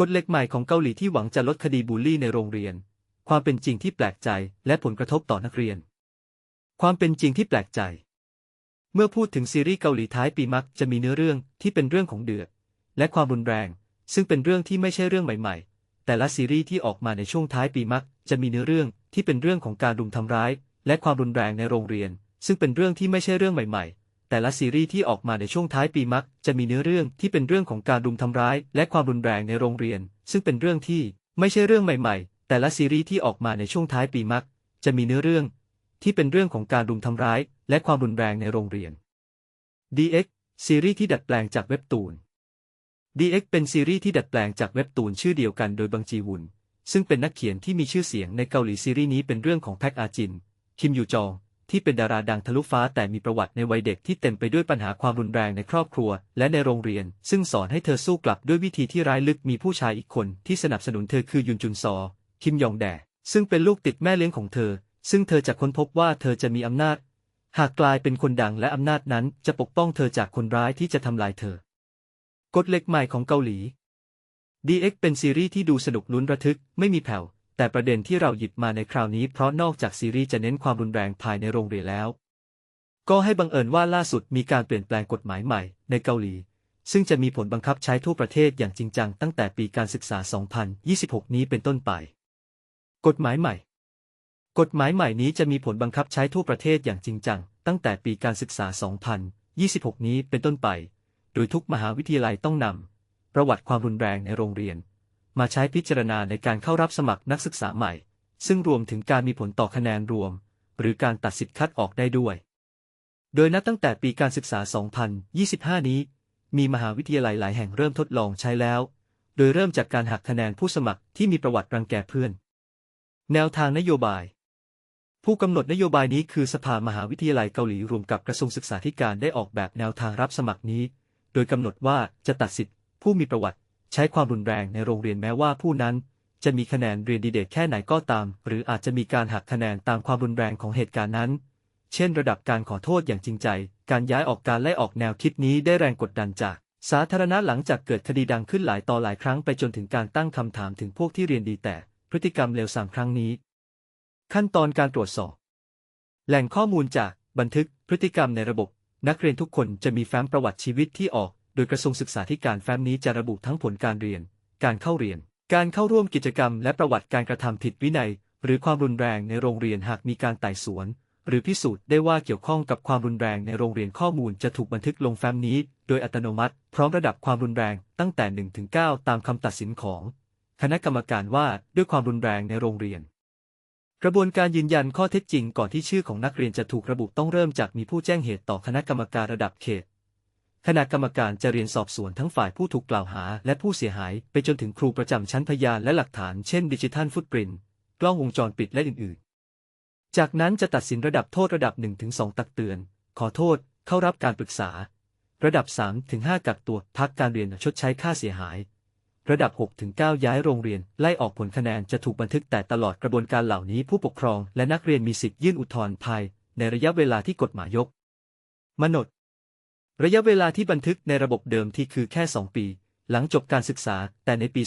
กฎเหล็กใหม่ของเกาหลีที่หวังจะลดคดีบูลลี่ในโรงเรียน ความเป็นจริงที่แปลกใจและผลกระทบต่อนักเรียน ความเป็นจริงที่แปลกใจ เมื่อพูดถึงซีรีส์เกาหลีท้ายปีมักจะมีเนื้อเรื่องที่เป็นเรื่องของเดือด และความรุนแรง ซึ่งเป็นเรื่องที่ไม่ใช่เรื่องใหม่ๆ แต่ละซีรีส์ที่ออกมาในช่วงท้ายปีมักจะมีเนื้อเรื่องที่เป็นเรื่องของการรุมทำร้าย และความรุนแรงในโรงเรียน ซึ่งเป็นเรื่องที่ไม่ใช่เรื่องใหม่ๆ แต่ละซีรีส์ที่ออกมาในช่วงท้ายปีมัก จะมีเนื้อเรื่องที่เป็นเรื่องของการรุมทำร้าย และความรุนแรงในโรงเรียน ซึ่งเป็นเรื่องที่ไม่ใช่เรื่องใหม่ ๆ แต่ละซีรีส์ที่ออกมาในช่วงท้ายปีมัก จะมีเนื้อเรื่อง ที่เป็นเรื่องของการรุมทำร้าย และความรุนแรงในโรงเรียน DX ซีรีส์ที่ดัดแปลงจากเว็บตูน DX เป็นซีรีส์ที่ดัดแปลงจากเว็บตูนชื่อเดียวกันโดยบังจีวุนซึ่งเป็นนักเขียนที่มีชื่อเสียงในเกาหลีซีรีส์นี้เป็นเรื่องของแพ็กอาจิน คิมยูจอง ที่เป็นดาราดังทะลุฟ้าแต่มีประวัติในวัยเด็กที่เต็มไปด้วยปัญหาความรุนแรงในครอบครัว และในโรงเรียน ซึ่งสอนให้เธอสู้กลับด้วยวิธีที่ร้ายลึกมีผู้ชายอีกคนที่สนับสนุนเธอคือยุนจุนซอ คิมยองแด ซึ่งเป็นลูกติดแม่เลี้ยงของเธอ ซึ่งเธอจะค้นพบว่าเธอจะมีอำนาจ หากกลายเป็นคนดังและอำนาจนั้นจะปกป้องเธอจากคนร้ายที่จะทำลายเธอกฎเหล็กใหม่ของเกาหลี DX เป็นซีรีส์ที่ดูสนุกลุ้นระทึก ไม่มีแผ่ว แต่ประเด็นที่เราหยิบมาในคราวนี้เพราะนอกจากซีรีส์จะเน้นความรุนแรงภายในโรงเรียนแล้ว ก็ให้บังเอิญว่าล่าสุดมีการเปลี่ยนแปลงกฎหมายใหม่ ในเกาหลี ซึ่งจะมีผลบังคับใช้ทั่วประเทศอย่างจริงจังตั้งแต่ปีการศึกษา 2026 นี้เป็นต้นไป กฎหมายใหม่ กฎหมายใหม่นี้จะมีผลบังคับใช้ทั่วประเทศอย่างจริงจังตั้งแต่ปีการศึกษา 2026 นี้เป็นต้นไป โดยทุกมหาวิทยาลัยต้องนำประวัติความรุนแรงในโรงเรียน มาใช้พิจารณาในการเข้ารับสมัครนักศึกษาใหม่ ซึ่งรวมถึงการมีผลต่อคะแนนรวม หรือการตัดสิทธิ์คัดออกได้ด้วย โดยนับตั้งแต่ปีการศึกษา 2025 นี้ มีมหาวิทยาลัยหลายแห่งเริ่มทดลองใช้แล้ว โดยเริ่มจากการหักคะแนนผู้สมัครที่มีประวัติรังแกเพื่อน แนวทางนโยบายผู้กำหนดนโยบายนี้คือสภามหาวิทยาลัยเกาหลีรวมกับกระทรวงศึกษาธิการได้ออกแบบแนวทางรับสมัครนี้ โดยกำหนดว่าจะตัดสิทธิ์ผู้มีประวัติ ใช้ความรุนแรงในโรงเรียนแม้ว่าผู้นั้น จะมีคะแนนเรียนดีเด่นแค่ไหนก็ตาม หรืออาจจะมีการหักคะแนนตามความรุนแรงของเหตุการณ์นั้น เช่น ระดับการขอโทษอย่างจริงใจ การย้ายออกการไล่ออกแนวคิดนี้ได้แรงกดดันจากสาธารณะหลังจากเกิดคดีดังขึ้นหลายต่อหลายครั้งไปจนถึงการตั้งคำถามถึงพวกที่เรียนดีแต่พฤติกรรมเลวทรามครั้งนี้ ขั้นตอนการตรวจสอบ แหล่งข้อมูลจากบันทึกพฤติกรรมในระบบ นักเรียนทุกคนจะมีแฟ้มประวัติชีวิตที่ออก โดยกระทรวงศึกษาธิการแฟ้มนี้จะระบุทั้งผลการเรียน การเข้าเรียน การเข้าร่วมกิจกรรม และประวัติการกระทำผิดวินัย หรือความรุนแรงในโรงเรียนหากมีการไต่สวน หรือพิสูจน์ได้ว่าเกี่ยวข้องกับความรุนแรงในโรงเรียนข้อมูลจะถูกบันทึกลงแฟ้มนี้ โดยอัตโนมัติ พร้อมระดับความรุนแรงตั้งแต่1ถึง9ตามคำตัดสินของ คณะกรรมการว่าด้วยความรุนแรงในโรงเรียนกระบวนการยืนยันข้อเท็จจริงก่อนที่ชื่อของนักเรียนจะถูกระบุต้องเริ่มจากมีผู้แจ้งเหตุต่อคณะกรรมการระดับเขต คณะกรรมการจะเรียนสอบสวนทั้งฝ่ายผู้ถูกกล่าวหา และผู้เสียหาย ไปจนถึงครูประจำชั้นพยานและหลักฐานเช่นดิจิทัลฟุตปรินท์กล้องวงจรปิดและอื่นๆ จากนั้นจะตัดสินระดับโทษระดับ 1-2 ตักเตือน ขอโทษ เข้ารับการปรึกษา ระดับ 3-5 กักตัวพักการเรียนชดใช้ค่าเสียหาย ระดับ 6-9 ย้ายโรงเรียน ไล่ออกผลคะแนนจะถูกบันทึกแต่ตลอดกระบวนการเหล่านี้ผู้ปกครอง และนักเรียนมีสิทธิ์ยื่นอุทธรณ์ภายในระยะเวลาที่กฎหมายยกมนด ระยะเวลาที่บันทึกในระบบเดิมที่คือแค่ 2 ปี หลังจบการศึกษา แต่ในปี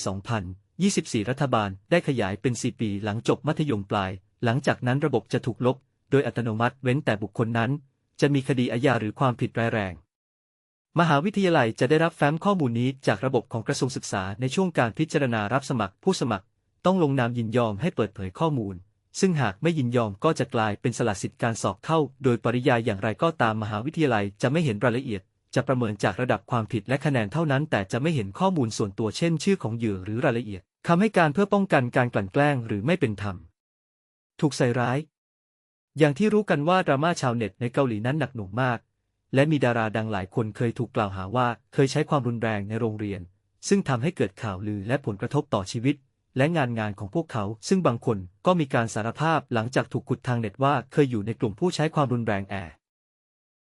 2024 รัฐบาลได้ขยายเป็น 4 ปีหลังจบมัธยมปลาย หลังจากนั้นระบบจะถูกลบ โดยอัตโนมัติเว้นแต่บุคคลนั้น จะมีคดีอาญาหรือความผิดร้ายแรง มหาวิทยาลัยจะได้รับแฟ้มข้อมูลนี้จากระบบของกระทรวงศึกษาในช่วงการพิจารณารับสมัครผู้สมัคร ต้องลงนามยินยอมให้เปิดเผยข้อมูล ซึ่งหากไม่ยินยอมก็จะกลายเป็นสละสิทธิ์การสอบเข้า โดยปริยายอย่างไรก็ตามมหาวิทยาลัยจะไม่เห็นรายละเอียด จะประเมินจากระดับความผิดและคะแนนเท่านั้น แต่จะไม่เห็นข้อมูลส่วนตัวเช่น ชื่อของเหยื่อหรือรายละเอียดคำให้การเพื่อป้องกันการกลั่นแกล้งหรือไม่เป็นธรรม ถูกใส่ร้าย อย่างที่รู้กันว่าดราม่าชาวเน็ตในเกาหลีนั้นหนักหน่วงมาก และมีดาราดังหลายคนเคยถูกกล่าวหาว่าเคยใช้ความรุนแรงในโรงเรียน ซึ่งทำให้เกิดข่าวลือและผลกระทบต่อชีวิต และงานงานของพวกเขา ซึ่งบางคนก็มีการสารภาพหลังจากถูกขุดทางเน็ตว่าเคยอยู่ในกลุ่มผู้ใช้ความรุนแรงแอ